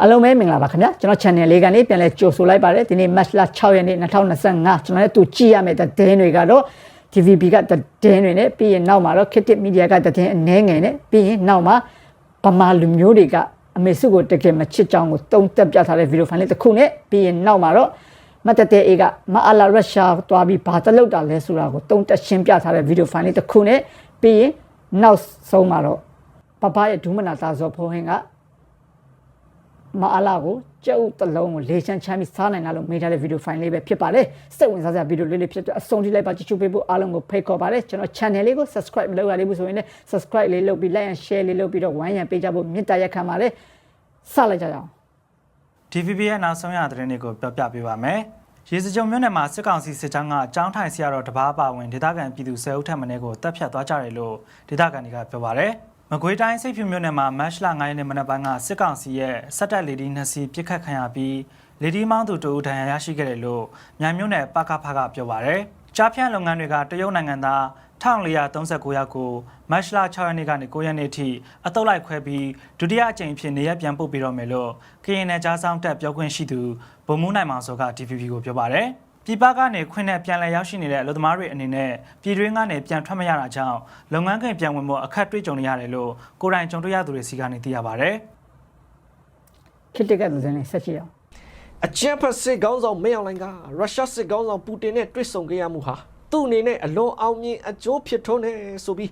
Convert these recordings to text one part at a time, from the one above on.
အားလုံးပဲမင်္ဂလာပါခင်ဗျာကျွန်တော် channel လေးကနေပြန်လဲကြိုဆိုလိုက်ပါတယ်ဒီနေ့ match လ6ရက်နေ့2025ကျွန်တော်လည်းသူကြည့်ရမယ့်သတင်းတွေကတော့ TVB ကသတင်းတွေနဲ့ပြီးရင်နောက်မှာတော့ Kitit Media ကသတင်းအနည်းငယ်နဲ့ပြီးရင်နောက်မှာဗမာလူမျိုးတွေကအမေစုကိုတကယ်မချစ်ကြောင်းကိုတုံးတက်ပြထားတဲ့ဗီဒီယိုဖိုင်လေးတစ်ခုနဲ့ပြီးရင်နောက်မှာတော့မတ်တတဲအေကမအလာရုရှားသွားပြီးဘာတလုပ်တာလဲဆိုတာကိုတုံးတက်ရှင်းပြထားတဲ့ဗီဒီယိုဖိုင်လေးတစ်ခုနဲ့ပြီးရင်နောက်ဆုံးမှာတော့ပပရဲ့ဒုမနာသားဇော်ဖိုးဟင်းက မအားလာကိုကြက်ဥတစ်လုံးကိုလေချမ်းချမ်းပြီးစားနိုင်တာလို့မေးထားတဲ့ဗီဒီယိုဖိုင်လေးပဲဖြစ်ပါတယ်စိတ်ဝင်စားစရာဗီဒီယိုလေးလေးဖြစ်တဲ့အဆုံးထိလိုက်ပါကြည့်ရှုပေးဖို့အားလုံးကိုဖိတ်ခေါ်ပါတယ်ကျွန်တော် channel လေးကို subscribe မလုပ်ရသေးဘူးဆိုရင်လည်း subscribe လေးလုပ်ပြီး like and share လေးလုပ်ပြီးတော့ဝိုင်းရံပေးကြဖို့မေတ္တာရက်ခံပါတယ်စလိုက်ကြရအောင် DVB ရဲ့နောက်ဆုံးရသတင်းတွေကိုပြောပြပေးပါမယ်။ရေစကြုံမြို့နယ်မှာစစ်ကောင်စီစစ်ကြောင်းကအကြောင်းထိုင်ဆရာတော်တပားပါဝင်ဒေသခံပြည်သူ၁၀ဦးထက်မင်းကိုတပ်ဖြတ်သွားကြတယ်လို့ဒေသခံတွေကပြောပါရယ်။ မကွေးတိုင်းစိတ်ဖြူမြို့နယ်မှာမတ်လ9ရက်နေ့မနက်ပိုင်းကစစ်ကောင်စီရဲ့စက်တက်လေဒီနှစ်စီးပစ်ခတ်ခံရပြီးလေဒီမောင်းသူတဦးဒဏ်ရာရရှိခဲ့တယ်လို့မြိုင်မြို့နယ်ပကဖကပြောပါရယ်။ကြားဖြန့်လုပ်ငန်းတွေကတရုတ်နိုင်ငံသား1439ယောက်ကိုမတ်လ6ရက်နေ့ကနေ9ရက်နေ့ထိအတုပ်လိုက်ခွဲပြီးဒုတိယအကြိမ်ဖြစ်နေရပြန်ပို့ပြီးတော့မယ်လို့ကရင်နယ်ကြားဆောင်တက်ပြောခွင့်ရှိသူဗိုလ်မှူးနိုင်မောင်စောက DVB ကိုပြောပါရယ် ပြည်ပကနေခွင့်နဲ့ပြန်လည်ရောက်ရှိနေတဲ့အလုပ်သမားတွေအနေနဲ့ပြည်တွင်းကနေပြန်ထွက်မရတာကြောင့်လုပ်ငန်းခွင်ပြန်ဝင်ဖို့အခက်တွေ့ကြုံနေရတယ်လို့ကိုယ်တိုင်ကြုံတွေ့ရသူတွေစီကနေသိရပါရယ်ခစ်တက်ကသတင်းလေးဆက်ကြည့်အောင်အကြမ်းဖက်စစ်ကောင်းဆောင်မင်းအောင်လိုင်ကရုရှားစစ်ကောင်းဆောင်ပူတင်နဲ့တွေ့ဆုံခဲ့ရမှုဟာသူ့အနေနဲ့အလွန်အောင်မြင်အကျိုးဖြစ်ထွန်းတယ်ဆိုပြီး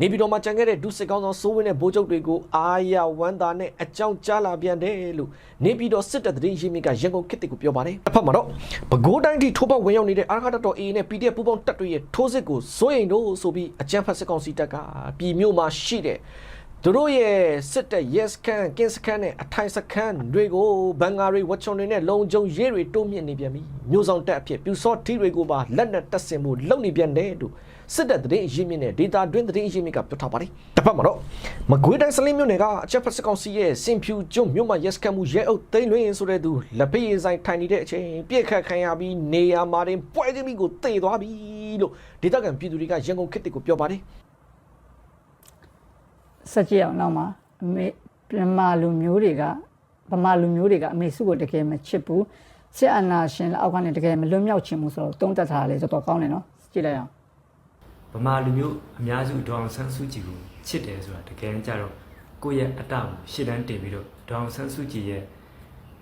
နေပြည်တော်မှာကြံခဲ့တဲ့ဒုစစ်ကောင်းဆောင်စိုးဝင်းနဲ့ဗိုလ်ချုပ်တွေကိုအာရဝမ်းသာနဲ့အကြောင်းကြားလာပြန်တယ်လို့နေပြည်တော်စစ်တပ်သတင်းရင်းမြစ်ကရန်ကုန်ခေတ်တစ်ကိုပြောပါတယ်။အဖက်မှာတော့ပဲခူးတိုင်းထိထိုးပေါက်ဝင်ရောက်နေတဲ့အာရခတ်တော် AA နဲ့ PDF ပူးပေါင်းတပ်တွေရဲ့ထိုးစစ်ကိုစိုးရိမ်လို့ဆိုပြီးအကြမ်းဖက်စစ်ကောင်စီတပ်ကပြည်မြို့မှာရှိတဲ့သူတို့ရဲ့စစ်တပ် yes can ကင်းစကန်နဲ့အထိုင်စကန်တွေကိုဘန်ဂါရီဝတ်ချုံတွေနဲ့လုံခြုံရေးတွေတိုးမြင့်နေပြန်ပြီမျိုးဆောင်တက်အဖြစ်ပြူစောထီတွေကိုပါလက်နဲ့တက်ဆင်မှုလုပ်နေပြန်တယ်လို့ စစ်တပ်သတင်းအရင်းမြစ်နဲ့ဒေတာတွင်းသတင်းအရင်းမြစ်ကပြောထားပါတယ်တစ်ဖက်မှာတော့မကွေးတိုင်းစလင်းမြို့နယ်ကအချက်ဖက်စကောင်စီရဲ့စင်ဖြူကျွန်းမြို့မှာ yes can မှုရဲအုပ်သိမ်းလွင်ဆိုတဲ့သူလက်ဖေးရင်ဆိုင်ထိုင်နေတဲ့အချိန်ပြစ်ခတ်ခံရပြီးနေရာမှာတင်ပွဲချင်းပြီးကိုတေသွားပြီလို့ဒေတာကန်ပြည်သူတွေကရန်ကုန်ခေတ်ကိုပြောပါတယ်ဆက်ကြည့်အောင်နောက်မှာအမေဗမာလူမျိုးတွေကဗမာလူမျိုးတွေကအမေစုကိုတကယ်မချစ်ဘူးစစ်အာဏာရှင်လက်အောက်ကနေတကယ်မလွတ်မြောက်ချင်ဘူးဆိုတော့တုံးတက်ထားတာလေတော်တော်ကောင်းတယ်နော်ကြည့်လိုက်အောင် ဗမာလူမျိုးအများစုဒေါအောင်ဆန်းစုကြည်ကိုချစ်တယ်ဆိုတာတကယ်ကြတော့ကိုယ့်ရဲ့အတ္တကိုရှေ့တန်းတင်ပြီးတော့ဒေါအောင်ဆန်းစုကြည်ရဲ့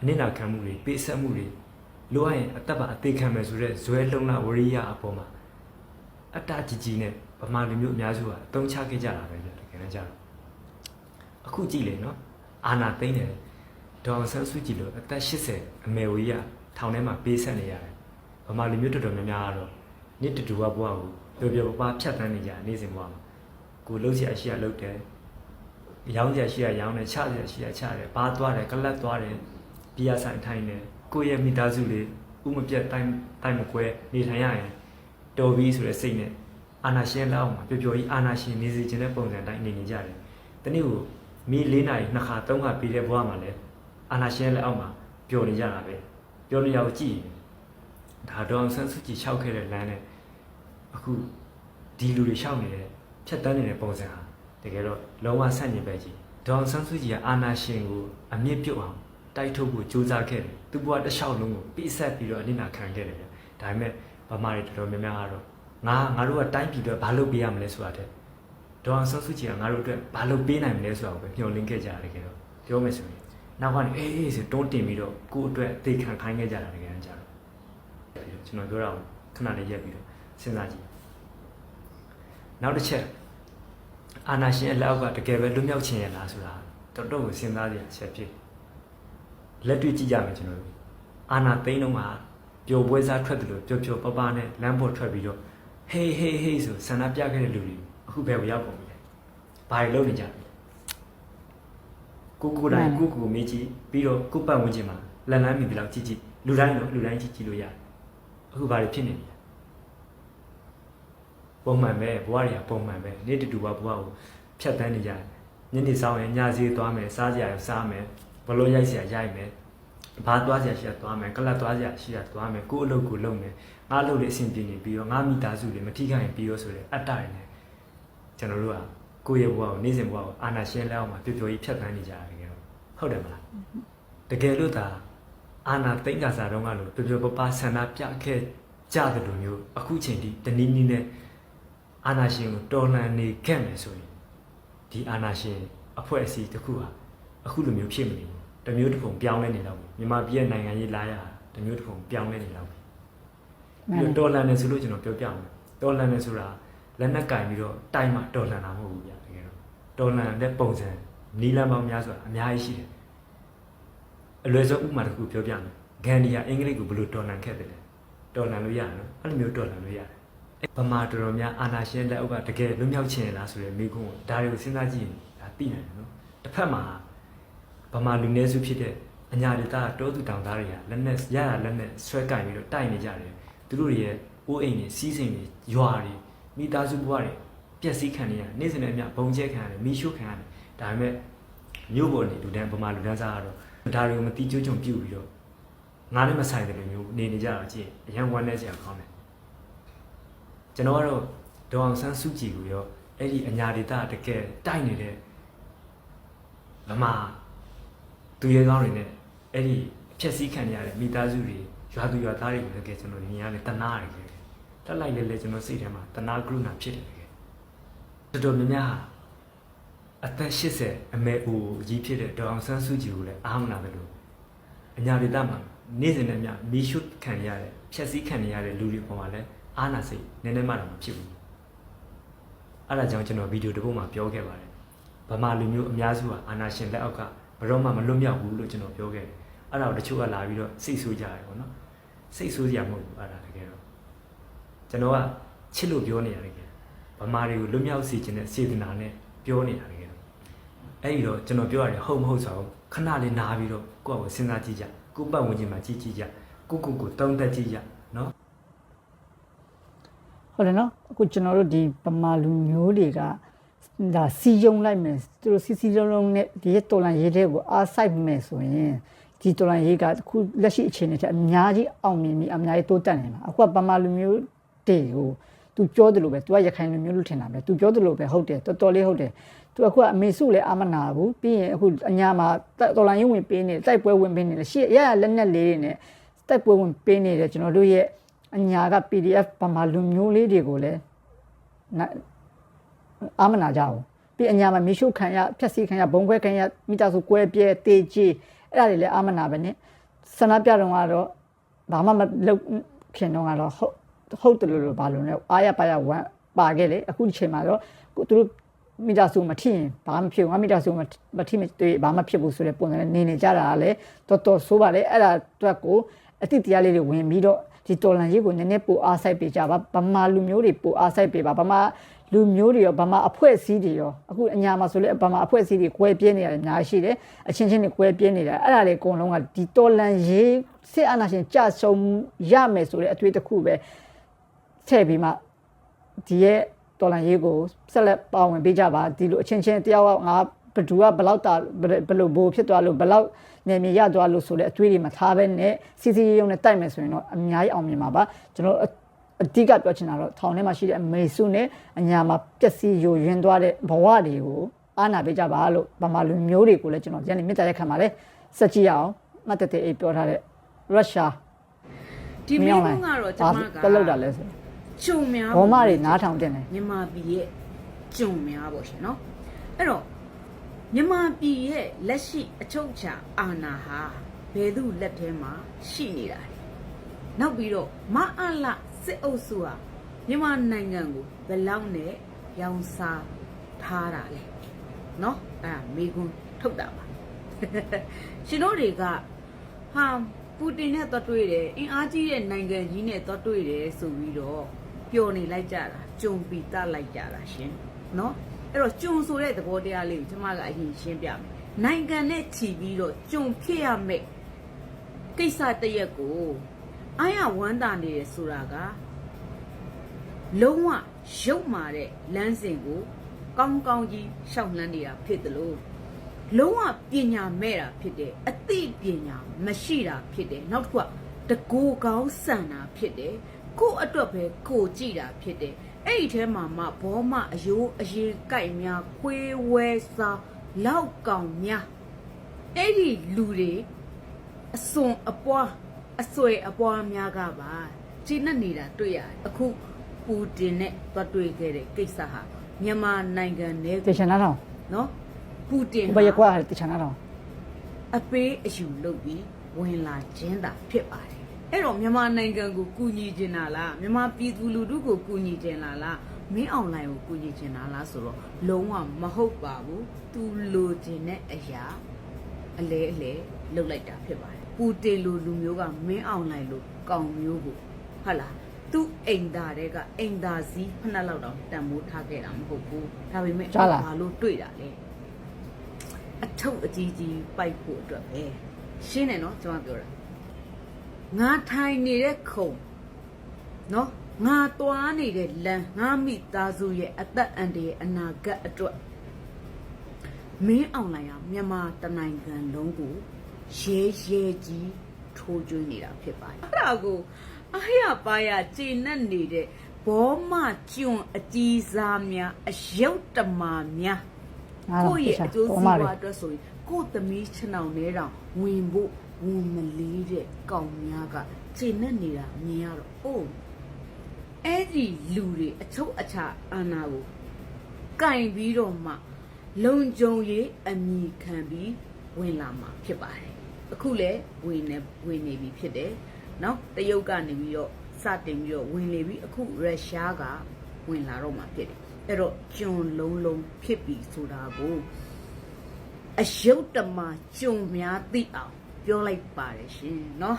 အနစ်နာခံမှုတွေပေးဆက်မှုတွေလိုအပ်ရင်အသက်ပါအသေးခံမယ်ဆိုတဲ့ဇွဲလုံးလာဝရိယအပေါ်မှာအတ္တကြီးကြီးနဲ့ဗမာလူမျိုးအများစုကအသုံးချခဲ့ကြတာပဲဗျတကယ်ကြတော့အခုကြည့်လေနော်အာနာသိမ့်တယ်ဒေါအောင်ဆန်းစုကြည်လို့အသက်80အမေဝကြီးကထောင်ထဲမှာပေးဆက်နေရတယ်ဗမာလူမျိုးတော်တော်များများကတော့ နေ့တူတူကဘွားကိုပျော်ပျော်ပါးပါးဖြတ်တန်းနေကြနေ့စဉ်ဘွားမှာကိုလှုပ်ရှားရှိရလှုပ်တယ်ရောင်းကြရှိရရောင်းတယ်ချကြရှိရချတယ်ဘာသွားတယ်ကလတ်သွားတယ်ဘီယာဆိုင်ထိုင်းတယ်ကိုယ့်ရဲ့မိသားစုလေးဥမပြတ်တိုင်းတိုင်းမကွဲနေထိုင်ရရင်တော်ပြီဆိုတဲ့စိတ်နဲ့အာနာရှင်လောက်မှာပျော်ပျော်ကြီးအာနာရှင်နေစီခြင်းတဲ့ပုံစံတိုင်းနေနေကြတယ်တနေ့ကိုမီ၄နာရီနှစ်ခါသုံးခါပြီးတဲ့ဘဝမှာလည်းအာနာရှင်လက်အောက်မှာပျော်နေကြတာပဲပျော်နေရကိုကြည့်ရင် ဒါတော့ဆန်းစုကြည်လျှောက်ခဲ့တဲ့လမ်းနဲ့အခုဒီလူတွေလျှောက်နေတဲ့ဖြတ်တန်းနေတဲ့ပုံစံဟာတကယ်တော့လုံးဝဆန့်ကျင်ပဲကြီးဒေါန်ဆန်းစုကြည်ကအာနာရှင်ကိုအမြင့်ပြုတ်အောင်တိုက်ထုတ်ဖို့ကြိုးစားခဲ့တယ်သူ့ဘဝတစ်လျှောက်လုံးကိုပြည့်ဆက်ပြီးတော့အနစ်နာခံခဲ့တယ်ဗျဒါပေမဲ့ဗမာတွေတော်တော်များများကတော့ငါငါတို့ကတိုင်းပြည်အတွက်ဘာလုပ်ပေးရမလဲဆိုတာတဲ့ဒေါန်ဆန်းစုကြည်ကငါတို့အတွက်ဘာလုပ်ပေးနိုင်မလဲဆိုတာကိုပဲမျှော်လင့်ခဲ့ကြတယ်ကြတော့ပြောမယ်ဆိုရင်နောက်ကနေအေးအေးဆိုတွန်းတင်ပြီးတော့ကိုယ့်အတွက်အသေးခံခိုင်းခဲ့ကြတာတကယ်ကြတော့ ကျွန်တော်ပြောတာကိုခဏလေးရက်ပြီးတော့စဉ်းစားကြည့်နောက်တစ်ချက်အာနာရှင်အလောက်ကတကယ်ပဲလွတ်မြောက်ခြင်းရလားဆိုတာတော်တော်ကိုစဉ်းစားကြရချက်ဖြစ်လက်တွေ့ကြည့်ကြမယ်ကျွန်တော်တို့အာနာသိန်းတော့ကပျော်ပွဲစားထွက်တယ်လို့ပျော်ပျော်ပပနဲ့လမ်းပေါ်ထွက်ပြီးတော့ဟေးဟေးဟေးဆိုဆန္ဒပြခဲ့တဲ့လူတွေအခုဘယ်ကိုရောက်ကုန်ပြီလဲဘာတွေလုပ်နေကြလဲကိုကိုတိုင်းကိုကိုမေးကြည့်ပြီးတော့ကိုပတ်ဝန်းကျင်မှာလက်လန်းမိပြီးတော့ကြည့်ကြည့်လူတိုင်းတော့လူတိုင်းကြည့်ကြည့်လို့ရတယ် အခုဘာတွေဖြစ်နေလဲ ပုံမှန်ပဲဘဝတွေကပုံမှန်ပဲနေ့တူတူပါဘဝကိုဖြတ်တန်းနေကြတယ်ညနေဆောင်ရင်ညစည်းသွားမယ်စားကြရစားမယ်ဘလို့ရိုက်เสียရိုက်မယ်ဘာသွားเสียရှိရသွားမယ်ကလတ်သွားเสียရှိရသွားမယ်ကိုယ့်အလုပ်ကိုလုပ်မယ်ငါအလုပ်လေးအဆင်ပြေနေပြီးတော့ငါမိသားစုတွေမထိခိုက်ရင်ပြီးတော့ဆိုတဲ့အတ္တတွေနဲ့ကျွန်တော်တို့ကကိုယ့်ရဲ့ဘဝကိုနေ့စဉ်ဘဝကိုအာနာရှင်းလက်အောင်မှာပျော်ပျော်ကြီးဖြတ်တန်းနေကြရတယ်ကြတော့ဟုတ်တယ်မလား တကယ်လို့သာ အာနာသိမ့်ကစားတော့ကလို့ပြပြပပဆန္ဒပြခဲ့ကြတယ်လို့မျိုးအခုချိန်ထိတနည်းနည်းနဲ့အာနာရှင်ကိုတော်လှန်နေခဲ့မယ်ဆိုရင်ဒီအာနာရှင်အဖွဲ့အစည်းတစ်ခုဟာအခုလိုမျိုးဖြစ်မနေဘူးတမျိုးတစ်ပုံပြောင်းလဲနေတော့ဘူးမြန်မာပြည်ရဲ့နိုင်ငံရေးလာရတာတမျိုးတစ်ပုံပြောင်းလဲနေတော့ဘူးမှန်ပြီးတယ်တော့တော်လန်တယ်ဆိုလို့ကျွန်တော်ပြောပြမယ်တော်လန်တယ်ဆိုတာလက်နက်ကင်ပြီးတော့တိုင်မှတော်လန်တာမဟုတ်ဘူးဗျာတကယ်တော့တော်လန်တဲ့ပုံစံနီလန်ပေါင်းများစွာအများကြီးရှိတယ် အလွယ်ဆုံးဥပမာတစ်ခုပြောပြမယ်ဂန်ဒီယာအင်္ဂလိပ်ကိုဘယ်လိုတော်လန်ခဲ့တယ်လဲတော်လန်လို့ရတယ်နော်အဲ့လိုမျိုးတော်လန်လို့ရတယ်အဲ့ဗမာတော်တော်များအာနာရှင်လက်အောက်ကတကယ်လွတ်မြောက်ချင်လားဆိုတဲ့မိကုန်းကိုဒါတွေကိုစဉ်းစားကြည့်ရင်ဒါသိနိုင်တယ်နော်တစ်ဖက်မှာဗမာလူနည်းစုဖြစ်တဲ့အညာဒေသတောသူတောင်သားတွေကလက်နဲ့ရရလက်နဲ့ဆွဲကင်ပြီးတော့တိုက်နေကြတယ်သူတို့တွေရဲ့အိုးအိမ်တွေစီးစိမ်တွေရွာတွေမိသားစုဘဝတွေပျက်စီးခံနေရတယ်နေ့စဉ်နဲ့အမျှဘုံကျဲခံရတယ်မိရှုခံရတယ်ဒါပေမဲ့မြို့ပေါ်နေလူတန်းဗမာလူတန်းစားကတော့ ဒါတွေကိုမတိကျုံကြုံပြုတ်ပြီးတော့ငါနဲ့မဆိုင်တယ်လို့မျိုးနေနေကြတာကြည့်အရန်ဝမ်းနေစရာကောင်းတယ်ကျွန်တော်ကတော့ဒေါအောင်ဆန်းစုကြည်ကိုရောအဲ့ဒီအညာဒေတာတကယ်တိုက်နေတဲ့ဗမာသူရဲကောင်းတွေနဲ့အဲ့ဒီအဖြစ်စည်းခံနေရတဲ့မိသားစုတွေရွာသူရွာသားတွေကိုလည်းကဲကျွန်တော်မြင်ရတယ်တနာရတယ်တက်လိုက်လဲလဲကျွန်တော်စိတ်ထဲမှာတနာကရုဏာဖြစ်တယ်တကယ်တော်တော်များများဟာ အသက်80အမေအိုကြီးဖြစ်တဲ့ဒေါအောင်ဆန်းစုကြည်ကိုလည်းအားမနာပဲလို့အညာဒေတာမှာနေ့စဉ်နဲ့အမျှမီရှုခံနေရတဲ့ဖြက်စည်းခံနေရတဲ့လူတွေပေါ်မှာလည်းအားနာစိတ်နည်းနည်းမှတော့မဖြစ်ဘူးအဲ့ဒါကြောင့်ကျွန်တော်ဗီဒီယိုတစ်ပုဒ်မှာပြောခဲ့ပါတယ်ဗမာလူမျိုးအများစုဟာအာနာရှင်လက်အောက်ကဘယ်တော့မှမလွတ်မြောက်ဘူးလို့ကျွန်တော်ပြောခဲ့တယ်အဲ့ဒါကိုတချို့ကလာပြီးတော့စိတ်ဆိုးကြတယ်ပေါ့နော်စိတ်ဆိုးစရာမဟုတ်ဘူးအဲ့ဒါတကယ်တော့ကျွန်တော်ကချစ်လို့ပြောနေရတယ်ကယ်ဗမာတွေကိုလွတ်မြောက်စေခြင်းနဲ့စေတနာနဲ့ပြောနေတာတကယ်တော့ အဲ့ဒီတော့ကျွန်တော်ပြောရတယ်ဟုတ်မဟုတ်ဆိုတော့ခဏလေးနားပြီးတော့ကိုယ့်အကိုစဉ်းစားကြည့်ကြကိုယ့်ပတ်ဝန်းကျင်မှာကြည့်ကြည့်ကြကိုကိုကိုတုံးသက်ကြည့်ကြနော်ဟုတ်တယ်နော်အခုကျွန်တော်တို့ဒီပမာလူမျိုးတွေကဒါစီယုံလိုက်မယ်သူတို့စီစီလုံးလုံးနဲ့ဒီတော်လန်ရေးတဲ့ကိုအားဆိုင်မယ်ဆိုရင်ဒီတော်လန်ရေးကအခုလက်ရှိအခြေအနေတဲ့အများကြီးအောင်မြင်ပြီးအများကြီးတိုးတက်နေမှာအခုကပမာလူမျိုးတွေကို သူပြောတယ်လို့ပဲသူကရခိုင်လူမျိုးလို့ထင်တာပဲသူပြောတယ်လို့ပဲဟုတ်တယ်တော်တော်လေးဟုတ်တယ်သူအခုကအမေစုလည်းအာမနာဘူးပြီးရင်အခုအညာမှာတော်လန်ရေးဝင်ပေးနေတိုက်ပွဲဝင်ပေးနေတယ်ရှေ့ရရလက်နက်လေးတွေနဲ့တိုက်ပွဲဝင်ပေးနေတယ်ကျွန်တော်တို့ရဲ့အညာက PDF ပမာလူမျိုးလေးတွေကိုလည်းနာအာမနာကြအောင်ပြီးအညာမှာမြေရှုခံရဖြက်စီခံရဘုံခွဲခံရမိသားစုကွဲပြဲတေကြီးအဲ့ဒါတွေလည်းအာမနာပဲနဲ့ဆန္ဒပြတော့ကတော့ဘာမှမလုပ်ခင်တော့ကတော့ဟုတ် ဟုတ်တယ်လို့လို့ဘာလို့လဲအားရပါရဝမ်းပါခဲ့လေအခုဒီချိန်မှာတော့ကိုသူတို့မိသားစုမထီရင်ဘာမှဖြစ်ဘူးငါမိသားစုမထီမတွေ့ဘာမှဖြစ်ဘူးဆိုတဲ့ပုံစံနဲ့နေနေကြတာကလည်းတော်တော်ဆိုးပါလေအဲ့ဒါအတွက်ကိုအတိတရားလေးတွေဝင်ပြီးတော့ဒီတော်လန်ရေးကိုနည်းနည်းပိုအားဆိုင်ပေးကြပါဗမာလူမျိုးတွေပိုအားဆိုင်ပေးပါဗမာလူမျိုးတွေရောဗမာအဖွဲ့အစည်းတွေရောအခုအညာမှာဆိုလေဗမာအဖွဲ့အစည်းတွေကွဲပြဲနေရတယ်အများကြီးရှိတယ်အချင်းချင်းတွေကွဲပြဲနေတယ်အဲ့ဒါတွေအကုန်လုံးကဒီတော်လန်ရေးစစ်အာဏာရှင်ကြဆုံရမယ်ဆိုတဲ့အတွေ့အတစ်ခုပဲ ထည့်ပြီးမှဒီရဲ့တော်လန်ရေးကိုဆက်လက်ပါဝင်ပေးကြပါဒီလိုအချင်းချင်းတယောက်ကငါဘယ်သူကဘယ်လောက်တာဘယ်လိုဘိုးဖြစ်သွားလို့ဘယ်လောက်နေမြေရသွားလို့ဆိုတဲ့အတွေ့အကြုံမထားဘဲနဲ့စီစီရုံနဲ့တိုက်မယ်ဆိုရင်တော့အများကြီးအောင်မြင်ပါပါကျွန်တော်အဓိကပြောချင်တာတော့ထောင်ထဲမှာရှိတဲ့အမေစုနဲ့အညာမှာပျက်စီးယိုယွင်းသွားတဲ့ဘဝတွေကိုအားနာပေးကြပါလို့ဗမာလူမျိုးတွေကိုလည်းကျွန်တော်ညနေမြစ်တာရက်ခံပါလေစက်ကြည့်အောင်မတ်တတဲ့အေးပြောထားတဲ့ရုရှားဒီမိကုန်းကတော့ကျမကဘာလောက်တာလဲဆို ကျုံများဘောမတွေနားထောင်တင်တယ်မြန်မာပြည်ရဲ့ကျုံများပေါ့ရှင်နော်အဲ့တော့မြန်မာပြည်ရဲ့လက်ရှိအချုပ်အခြာအာဏာဟာဘယ်သူလက်ထဲမှာရှိနေတာလဲနောက်ပြီးတော့မအလစစ်အုပ်စုဟာမြန်မာနိုင်ငံကိုဘယ်လောက်နဲ့ရောင်စားထားတာလဲနော်အဲ့ဒါမိကုန်းထုတ်တာပါရှင်တို့တွေကဟာပူတင်နဲ့သွားတွေ့တယ်အင်အားကြီးတဲ့နိုင်ငံကြီးနဲ့သွားတွေ့တယ်ဆိုပြီးတော့ ပျော်နေလိုက်ကြတာကြုံပီတလိုက်ကြတာရှင်နော်အဲ့တော့ကြုံဆိုတဲ့သဘောတရားလေးကိုကျွန်မကအရင်ရှင်းပြမယ်နိုင်ငံနဲ့ချီပြီးတော့ကြုံဖြစ်ရမယ်ကိစ္စတစ်ရက်ကိုအာရဝမ်းတာနေတယ်ဆိုတာကလုံးဝရုပ်မာတဲ့လမ်းစဉ်ကိုကောင်းကောင်းကြီးရှောက်လှမ်းနေတာဖြစ်တယ်လို့လုံးဝပညာမဲ့တာဖြစ်တယ်အသိပညာမရှိတာဖြစ်တယ်နောက်တစ်ခုကတကူကောင်းဆန်တာဖြစ်တယ် ကိုယ့်အတွက်ပဲကိုယ်ကြည့်တာဖြစ်တယ်အဲ့ဒီထဲမှာမှဘောမအယိုးအရင်ကြိုက်များခွေးဝဲစားလောက်ကောင်များအဲ့ဒီလူတွေအစွန်အပွားအဆွေအပွားများကပါခြေနဲ့နေတာတွေ့ရတယ်အခုပူတင်နဲ့တွတ်တွေ့ခဲ့တဲ့ကိစ္စဟာမြန်မာနိုင်ငံနဲ့တေချာနာတော့နော်ပူတင်ဘယ်ကွာတေချာနာတော့အပေးအယူလုပ်ပြီးဝင်လာခြင်းသာဖြစ်ပါတယ် အဲ့တော့မြန်မာနိုင်ငံကိုကူညီချင်တာလားမြန်မာပြည်သူလူထုကိုကူညီချင်လားလားမင်းအွန်လိုင်းကိုကူညီချင်တာလားဆိုတော့လုံးဝမဟုတ်ပါဘူးသူလိုချင်တဲ့အရာအလဲအလဲလုပ်လိုက်တာဖြစ်ပါတယ်ပူတင်လိုလူမျိုးကမင်းအွန်လိုင်းလိုကောင်မျိုးကိုဟုတ်လားသူအိမ်သားတွေကအိမ်သားစည်းဖနှက်လောက်တော့တန်မိုးထားခဲ့တာမဟုတ်ဘူးဒါပေမဲ့ဘာလို့တွေ့တာလဲအထုပ်အကြီးကြီးပိုက်ဖို့အတွက်ပဲရှင်းတယ်နော်ကျွန်မပြောတာ ငါထိုင်နေတဲ့ခုံနော်ငါတွားနေတဲ့လမ်းငါမိသားစုရဲ့အသက်အန္တရာယ်အနာဂတ်အတွက်မင်းအောင်လိုင်ဟာမြန်မာတနိုင်ငံလုံးကိုရဲရဲကြီးထိုးကျွင်းနေတာဖြစ်ပါတယ်အဲ့ဒါကိုအဟရပါရကျင့်နဲ့နေတဲ့ဘောမကျွန်းအကြီးစားများအယုတ်တမာများကိုယ့်ရဲ့အကျိုးစီးပွားအတွက်ဆိုရင်ကိုယ့်သမီးချနောင်နဲတောင်ဝင်ဖို့ ဝင်မလေးတဲ့ကောင်များကခြေနဲ့နေတာမြင်ရတော့အိုးအဲ့ဒီလူတွေအချုပ်အချာအာနာကိုကင်ပြီးတော့မှလုံကြုံရေးအမိခံပြီးဝင်လာမှာဖြစ်ပါတယ်အခုလည်းဝင်နေဝင်နေပြီဖြစ်တယ်เนาะတရုတ်ကနေပြီးတော့စတင်ပြီးတော့ဝင်နေပြီအခုရုရှားကဝင်လာတော့မှာဖြစ်တယ်အဲ့တော့ကျွန်လုံးလုံးဖြစ်ပြီဆိုတာကိုအယုတ်တမကျွန်များသိအောင် ပြောလိုက်ပါတယ်ရှင်နော်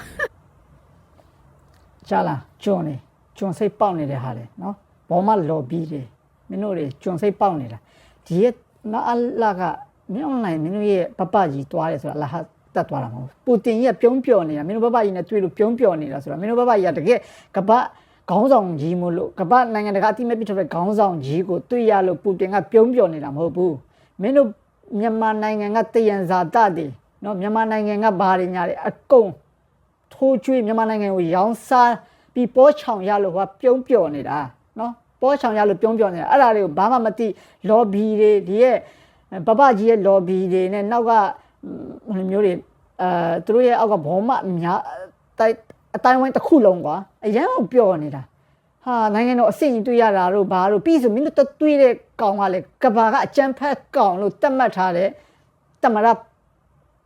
ကြာလာကျွန်နေကျွန်စိတ်ပေါက်နေတဲ့ဟာလေနော်ဘောမလော်ပြီးတယ်မင်းတို့တွေကျွန်စိတ်ပေါက်နေတာဒီရဲ့နော်အလ္လာကမင်း online မင်းတို့ရဲ့ပပကြီးတွားတယ်ဆိုတာအလ္လာဟတက်သွားတာမဟုတ်ပူတင်ကြီးကပြုံးပျော်နေတာမင်းတို့ပပကြီးနဲ့တွေ့လို့ပြုံးပျော်နေတာဆိုတာမင်းတို့ပပကြီးကတကယ်ကပတ်ခေါင်းဆောင်ကြီးမို့လို့ကပတ်နိုင်ငံတကာအတိမဲ့ပြထားတဲ့ခေါင်းဆောင်ကြီးကိုတွေ့ရလို့ပူတင်ကပြုံးပျော်နေတာမဟုတ်ဘူးမင်းတို့မြန်မာနိုင်ငံကတယံဇာတတွေ နော်မြန်မာနိုင်ငံကဘာတွေညာတွေအကုန်ထိုးကျွေးမြန်မာနိုင်ငံကိုရောင်းစားပြီးပေါ်ချောင်ရလို့ဟိုကပြုံးပျော်နေတာနော်ပေါ်ချောင်ရလို့ပြုံးပျော်နေတာအဲ့ဒါတွေကိုဘာမှမသိ lobby တွေဒီရဲ့ဘဘကြီးရဲ့ lobby တွေနဲ့နောက်ကဟိုလိုမျိုးတွေအဲသူတို့ရဲ့အောက်ကဘောမအများတိုက်အတိုင်းဝိုင်းတစ်ခုလုံးကွာအရန်ကိုပျော်နေတာဟာနိုင်ငံတော်အဆင့်ကြီးတွေ့ရတာတို့ဘာတို့ပြီးဆိုမင်းတို့တွေးတဲ့ကောင်ကလေကဘာကအကြမ်းဖက်ကောင်လို့တတ်မှတ်ထားတဲ့တမရ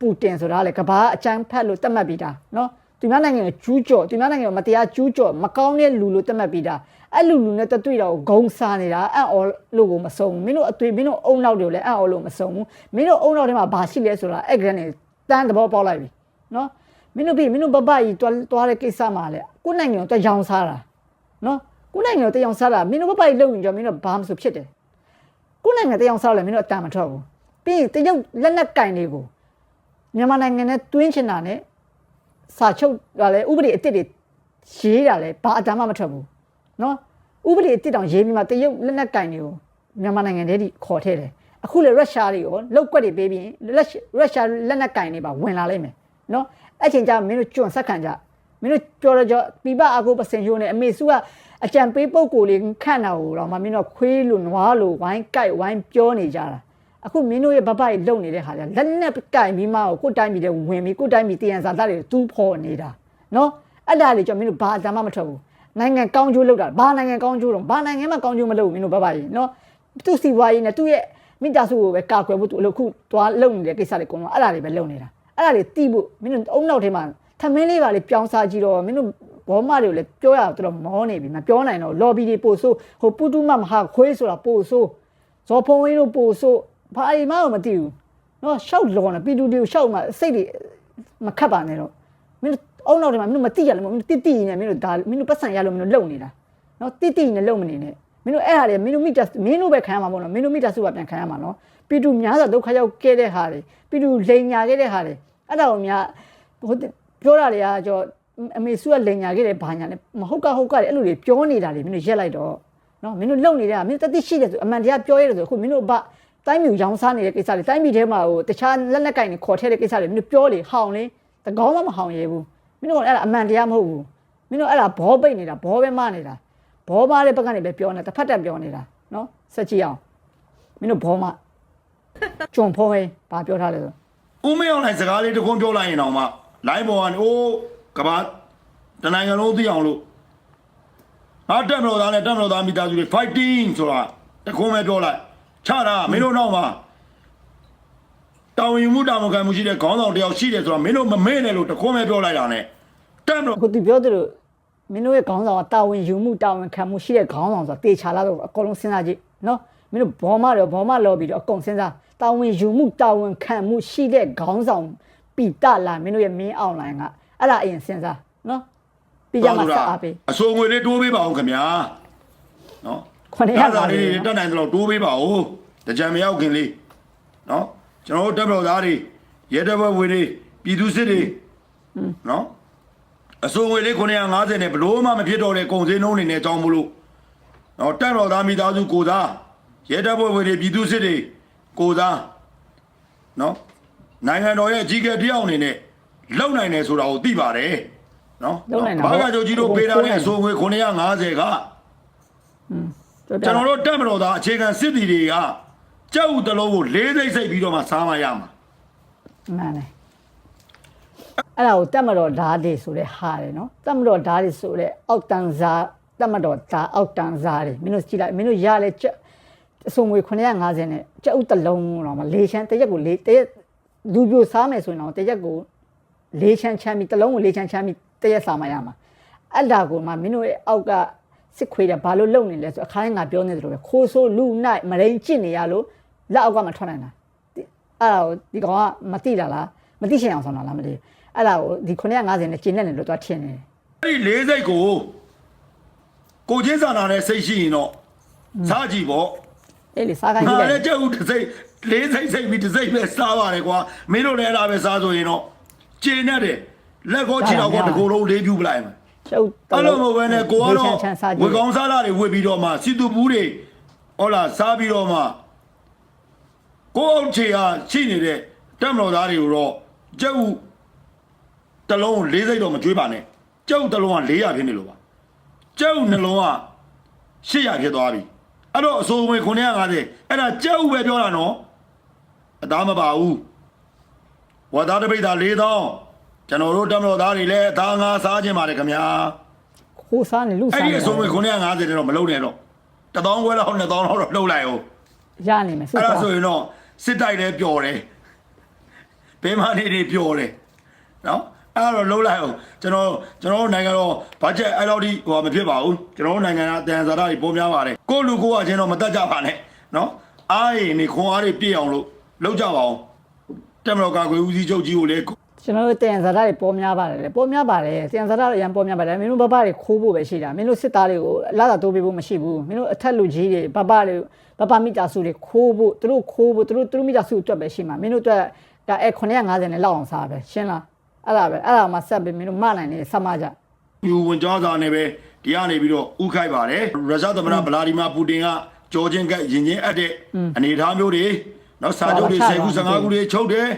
ပူတင်ဆိုတာလေကဘာအချမ်းဖက်လို့တတ်မှတ်ပြီးတာနော်သူများနိုင်ငံကိုကျူးကျော်သူများနိုင်ငံကိုမတရားကျူးကျော်မကောင်းတဲ့လူလို့တတ်မှတ်ပြီးတာအဲ့လူလူနဲ့တတွေ့တော့ဂုံစားနေတာအံ့ဩလို့ကိုမစုံဘူးမင်းတို့အသွေးမင်းတို့အုံနောက်တွေကိုလည်းအံ့ဩလို့မစုံဘူးမင်းတို့အုံနောက်ထဲမှာဘာရှိလဲဆိုတာအဲ့ကနဲ့တန်းသဘောပေါက်လိုက်ပြီနော်မင်းတို့ပြီးမင်းတို့ဘဘကြီးတွားတွားတဲ့ကိစ္စမှာလေကိုယ်နိုင်ငံကိုတရောင်စားတာနော်ကိုယ်နိုင်ငံကိုတရောင်စားတာမင်းတို့ဘဘကြီးလုံရင်ကြောင့်မင်းတို့ဘာမှမဆိုဖြစ်တယ်ကိုယ်နိုင်ငံတရောင်စားလဲမင်းတို့အတန်မထွက်ဘူးပြီးရင်တရုတ်လက်နက်ကင်တွေကို မြန်မာနိုင်ငံနဲ့တွင်းချင်တာနဲ့စာချုပ်ကလည်းဥပဒေအစ်စ်တွေရေးတာလည်းဘာအတမ်းမှမထွက်ဘူးနော်ဥပဒေအစ်စ်တောင်ရေးပြီးမှတရုတ်လက်နက်ကင်တွေကိုမြန်မာနိုင်ငံတည်းဒီခေါ်ထည့်တယ်အခုလေရုရှားတွေရောလောက်ွက်တွေပေးပြီးလက်ရုရှားလက်နက်ကင်တွေပါဝင်လာလိမ့်မယ်နော်အဲ့ချိန်ကျမင်းတို့ကျွန့်ဆက်ခံကြမင်းတို့ကြော်ကြော်ပြပအကိုပစင်ရိုးနဲ့အမေစုကအကြံပေးပုတ်ကိုလေးခန့်တာကိုတော့မမင်းတို့ခွေးလိုနွားလိုဝိုင်းကြိုက်ဝိုင်းပြောနေကြတာ အခုမင်းတို့ရဲ့ဘဘကြီးလုံနေတဲ့ခါကျလက်နဲ့ကင်ပြီးမှကိုကိုတိုင်းပြည်တဲ့ဝင်ပြီးကိုတိုင်းပြည်တည်ရန်စာသားတွေတူးဖော်နေတာနော်အဲ့ဒါလေးကြောင့်မင်းတို့ဘာအတမ်းမှမထွက်ဘူးနိုင်ငံကောင်းကျိုးလောက်တာဘာနိုင်ငံကောင်းကျိုးတော့ဘာနိုင်ငံမှကောင်းကျိုးမလုပ်ဘူးမင်းတို့ဘဘကြီးနော်သူစီဝါရေးနဲ့သူ့ရဲ့မိသားစုကိုပဲကာကွယ်ဖို့သူအလုပ်ခုသွားလုံနေတဲ့ကိစ္စတွေကုန်တော့အဲ့ဒါတွေပဲလုံနေတာအဲ့ဒါတွေတီးဖို့မင်းတို့အုံနောက်ထဲမှာထမင်းလေးပါလေးပြောင်းစားကြည့်တော့မင်းတို့ဘောမတွေကိုလည်းပြောရတော့မောနေပြီမပြောနိုင်တော့ lobby တွေပို့ဆိုးဟိုပုတုမမဟာခွေးဆိုတာပို့ဆိုးဇော်ဖုံဝင်းတို့ပို့ဆိုး ဘာအိမ်မမသိဘူးနော်ရှောက်လောနေပီတူတီကိုရှောက်မှစိတ်တွေမခတ်ပါနဲ့တော့မင်းတို့အုံနောက်ထဲမှာမင်းတို့မသိရလို့မင်းတို့တိတိနေမင်းတို့ဒါမင်းတို့ပတ်စံရလို့မင်းတို့လုံနေတာနော်တိတိနေလုံမနေနဲ့မင်းတို့အဲ့ဟာတွေမင်းတို့မိတာမင်းတို့ပဲခံရမှာပေါ့နော်မင်းတို့မိတာစုပါပြန်ခံရမှာနော်ပီတူများစွာဒုက္ခရောက်ခဲ့တဲ့ဟာတွေပီတူလိန်ညာခဲ့တဲ့ဟာတွေအဲ့ဒါကိုများဟိုပြောတာတွေကကြောအမေစုကလိန်ညာခဲ့တဲ့ဘာညာလဲမဟုတ်ကဟုတ်ကတယ်အဲ့လိုတွေပြောနေတာတွေမင်းတို့ရက်လိုက်တော့နော်မင်းတို့လုံနေတာမင်းတို့တတိရှိတယ်ဆိုအမှန်တရားပြောရတယ်ဆိုအခုမင်းတို့ဘာ တိုင်းမျိုးရောင်းစားနေတဲ့ကိစ္စတွေတိုင်းပြည်ထဲမှာဟိုတခြားလက်လက်ကင်တွေခေါ်ထည့်တဲ့ကိစ္စတွေမင်းတို့ပြောလေဟောင်းလေတကောင်းမှမဟောင်းရဲဘူးမင်းတို့ကအဲ့ဒါအမှန်တရားမဟုတ်ဘူးမင်းတို့အဲ့ဒါဘောပိတ်နေတာဘောပဲမနေတာဘောပါတဲ့ဘက်ကနေပဲပြောနေတစ်ဖက်တက်ပြောနေတာနော်စက်ကြည့်အောင်မင်းတို့ဘောမကြုံဖောဟဲဘာပြောထားလဲဆိုဦးမင်းအောင်လှိုင်စကားလေးတစ်ခွန်းပြောလိုက်ရင်တော့မှလိုင်းပေါ်ကနေအိုးကဘာတနိုင်ငံလုံးသိအောင်လို့ငါတက်မလို့သားနဲ့တက်မလို့သားမိသားစုတွေ fighting ဆိုတာတခုံးပဲပြောလိုက် ချတာမင်းတို့နောက်မှာတာဝန်ယူမှုတာဝန်ခံမှုရှိတဲ့ခေါင်းဆောင်တယောက်ရှိတယ်ဆိုတာမင်းတို့မမေ့နဲ့လို့တခုံးပဲပြောလိုက်တာ ਨੇ တက်မလို့အခုသူပြောသလိုမင်းတို့ရဲ့ခေါင်းဆောင်ကတာဝန်ယူမှုတာဝန်ခံမှုရှိတဲ့ခေါင်းဆောင်ဆိုတာတေချာလာတော့အကုန်လုံးစဉ်းစားကြည့်နော်မင်းတို့ဘောမတော့ဘောမလော်ပြီးတော့အကုန်စဉ်းစားတာဝန်ယူမှုတာဝန်ခံမှုရှိတဲ့ခေါင်းဆောင်ပိတလာမင်းတို့ရဲ့မင်းအောင်လိုင်းကအဲ့ဒါအရင်စဉ်းစားနော်ပြီးကြမှာစအားပေးအစိုးငွေလေးတိုးပေးပါဦးခင်ဗျာနော် ခုနှစ်ရရပါတာလေလေးတက်နိုင်တယ်လို့တိုးပေးပါဦးတကြံမရောက်ခင်လေးနော်ကျွန်တော်တို့တက်မလို့သားတွေရဲတပ်ဖွဲ့ဝင်တွေပြည်သူစစ်တွေနော်အစိုးငွေလေး950နဲ့ဘလို့မှမဖြစ်တော့တဲ့ကုန်စည်နှုန်းတွေနဲ့အကြောင်းမလို့နော်တက်မလို့သားမိသားစုကိုသားရဲတပ်ဖွဲ့ဝင်တွေပြည်သူစစ်တွေကိုသားနော်နိုင်ငံတော်ရဲ့အကြီးအကဲတယောက်အနေနဲ့လုံနိုင်တယ်ဆိုတာကိုသိပါတယ်နော်လုံနိုင်တာဘာကကြိုကြီးတို့ပေးထားတဲ့အစိုးငွေ950ကပြောပြ ကျွန်တော်တို့တက်မတော်သားအခြေခံစစ်တီတွေကကြောက်ဥတစ်လုံးကိုလေးစိတ်စိတ်ပြီးတော့မှစားမရမှာမှန်တယ်အဲ့ဒါကိုတက်မတော်ဓာတ်တွေဆိုတဲ့ဟာတယ်နော်တက်မတော်ဓာတ်တွေဆိုတဲ့အောက်တန်းစားတက်မတော်ဓာတ်အောက်တန်းစားတွေမင်းတို့ကြည့်လိုက်မင်းတို့ရလဲချက်အစုံငွေ950နဲ့ချက်ဥတစ်လုံးတော့မလေးချမ်းတစ်ရက်ကိုလေးတစ်ရက်လူပြိုစားမယ်ဆိုရင်တော့တစ်ရက်ကိုလေးချမ်းချမ်းပြီးတစ်လုံးကိုလေးချမ်းချမ်းပြီးတစ်ရက်စားမရမှာအဲ့ဒါကိုမှမင်းတို့ရဲ့အောက်က စစ်ခွေးတယ်ဘာလို့လုံနေလဲဆိုအခါတိုင်းငါပြောနေတယ်လို့ပဲခိုးဆိုးလူနိုင်မရိန်ကျင့်နေရလို့လက်အောက်ကမထွက်နိုင်တာအဲ့ဒါကိုဒီကောင်ကမတိတာလားမတိချင်အောင်ဆောင်တာလားမသိဘူးအဲ့ဒါကိုဒီ950နဲ့ကျင်းနေတယ်လို့သူကထင်နေတယ်အဲ့ဒီလေးစိတ်ကိုကိုချင်းစာနာနဲ့စိတ်ရှိရင်တော့စားကြည့်ပေါ့အဲ့လေစားခိုင်းကြငါည့်လိုလည်းက်ကြောက်ဥတစ်စိတ်လေးစိတ်စိတ်ပြီးတစ်စိတ်ပဲစားပါတယ်ကွာမင်းတို့လည်းအဲ့ဒါပဲစားဆိုရင်တော့ကျင်းနဲ့တယ်လက်ကောခြေတော့ကောတစ်ကိုယ်လုံးလေးပြူပလိုက်မယ် ကျုပ်အဲ့လိုမဟုတ်ဘဲနဲ့ကိုကတော့ချမ်းစားကြဝေည့်ကောင်းစားလာတွေဝေပြီးတော့မှစီတူဘူးတွေဟောလာစားပြီးတော့မှကိုယ့်အောင်ချေဟာရှိနေတဲ့တက်မတော်သားတွေကိုတော့ကျုပ်တစ်လုံးလေးစိတ်တော့မကြွေးပါနဲ့ကျုပ်တစ်လုံးက400ဖြစ်နေလို့ပါကျုပ်နှလုံးက800ဖြစ်သွားပြီအဲ့တော့အစိုးဝင်950အဲ့ဒါကျုပ်ပဲပြောတာနော်အသားမပါဘူးဝါသားတစ်ပိတ်သား4000 ကျွန်တော်တို့တက်မတော်သားတွေလည်းအသားငါစားခြင်းပါတယ်ခင်ဗျာခိုးစားနေလူအဲ့စားဒီနေအစုံဝင်950တဲ့တော့မလုံးနဲ့တော့တသောင်းခွဲလောက်2000လောက်တော့လှုပ်လိုက်အောင်ရနေမယ်စုအဲ့ဒါစားဆိုရင်တော့စစ်တိုက်လည်းပျော်တယ်ဘယ်မှနေနေပျော်တယ်နော်အဲ့ဒါတော့လှုပ်လိုက်အောင်ကျွန်တော်ကျွန်တော်တို့နိုင်ငံတော်ဘတ်ဂျက်အဲ့လောက်ထိဟိုမဖြစ်ပါဘူးကျွန်တော်တို့နိုင်ငံကတန်စာရတွေပုံများပါတယ်ကိုယ့်လူကိုယ်ကချင်းတော့မတက်ကြပါနဲ့နော်အားရင်နေခွန်အားတွေပြည့်အောင်လို့လုပ်ကြပါအောင်တက်မတော်ကာကွယ်ဦးစီးချုပ်ကြီးကိုလည်း ကျွန်တော်တို့တန်ဇာတာတွေပေါ်များပါတယ်လေပေါ်များပါတယ်တန်ဇာတာတွေအရင်ပေါ်များပါတယ်မင်းတို့ဘဘတွေခိုးဖို့ပဲရှိတာမင်းတို့စစ်သားတွေကိုလာတာတိုးပေးဖို့မရှိဘူးမင်းတို့အထက်လူကြီးတွေဘဘတွေဘဘမိသားစုတွေခိုးဖို့သူတို့ခိုးဖို့သူတို့သူတို့မိသားစုအတွက်ပဲရှိမှာမင်းတို့အတွက်ဒါအဲ950နဲ့လောက်အောင်စားပဲရှင်းလားအဲ့ဒါပဲအဲ့ဒါမှဆက်ပြီးမင်းတို့မနိုင်နေဆက်မကြယူဝင်ကြောစာနဲ့ပဲဒီကနေပြီးတော့ဥခိုက်ပါတယ်ရုရှားသမ္မတဗလာဒီမာပူတင်ကကြောချင်းကရင်ချင်းအပ်တဲ့အနေအထားမျိုးတွေနော်စာချုပ်တွေ10ခု15ခုတွေချုပ်တယ်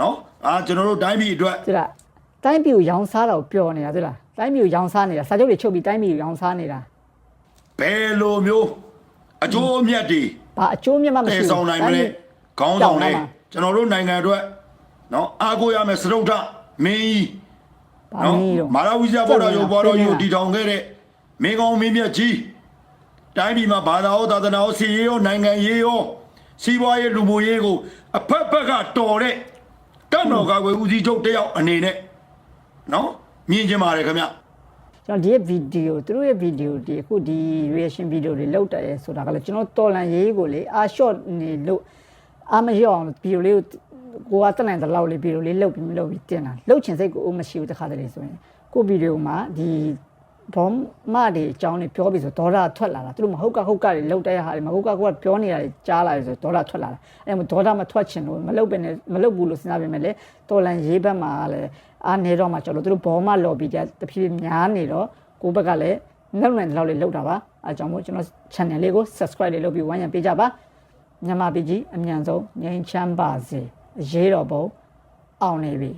နော် အာကျွန်တော်တို့တိုင်းပြည်အတွက်သိလားတိုင်းပြည်ကိုရောင်းစားတာကိုပျော်နေတာသိလားတိုင်းပြည်ကိုရောင်းစားနေတာစာချုပ်တွေချုပ်ပြီးတိုင်းပြည်ကိုရောင်းစားနေတာဘယ်လိုမျိုးအကျိုးအမြတ်တွေဘာအကျိုးမြတ်မှမရှိတည်ဘူးဆောင်နိုင်မလဲခေါင်းဆောင်တွေကျွန်တော်တို့နိုင်ငံအတွက်နော်အားကိုးရမယ်စရုပ်ထမင်းကြီးဘာနော်မင်းတော့မာရဝိဇ္ဇဘောတော်ရုပ်ဘောတော်ယူတည်ထောင်ခဲ့တဲ့မင်းကောင်းမင်းမြတ်ကြီးတိုင်းပြည်မှာဘာသာရောသာသနာရောစီရေးရောနိုင်ငံရေးရောစီးပွားရေးလူမှုရေးကိုအဖက်ဖက်ကတော်တဲ့ တပ်တော်ကာကွယ်ဦးစီးချုပ်တယောက်အနေနဲ့နော်မြင်ချင်ပါတယ်ခင်ဗျကျွန်တော်ဒီရဲ့ဗီဒီယိုသူတို့ရဲ့ဗီဒီယိုဒီအခုဒီ reaction video တွေလောက်တယ်ဆိုတာကလည်းကျွန်တော်တော်လန်ရေးကိုလေအာ short နေလို့အာမရောအောင်ဗီဒီယိုလေးကိုကိုကတက်နိုင်တဲ့လောက်လေးဗီဒီယိုလေးလောက်ပြီးမလောက်ပြီးတင်တာလောက်ချင်စိတ်ကိုအမရှိဘူးတခါတလေဆိုရင်ကိုဗီဒီယိုမှာဒီ ဘောမတွေအကြောင်းတွေပြောပြီးဆိုဒေါ်လာထွက်လာတာသူတို့မဟုတ်ကဟုတ်ကတွေလောက်တဲ့ဟာတွေမဟုတ်ကကိုကပြောနေတာတွေကြားလာတယ်ဆိုဒေါ်လာထွက်လာတာအဲမှာဒေါ်လာမထွက်ချင်လို့မလောက်ပဲနဲ့မလောက်ဘူးလို့စဉ်းစားပေမဲ့လေတော်လန်ရေးဘက်မှာလည်းအားနေတော့မှကျွန်တော်တို့ဘောမ lobby တဲ့တဖြည်းဖြည်းများနေတော့ကိုဘက်ကလည်းလောက်နိုင်တဲ့လောက်လေးလောက်တာပါအဲကြောင့်မို့ကျွန်တော် channel လေးကို subscribe လေးလုပ်ပြီးဝိုင်းရံပေးကြပါမြန်မာပြည်ကြီးအမြန်ဆုံးငြိမ်းချမ်းပါစေအရေးတော်ပုံအောင်နေပြီ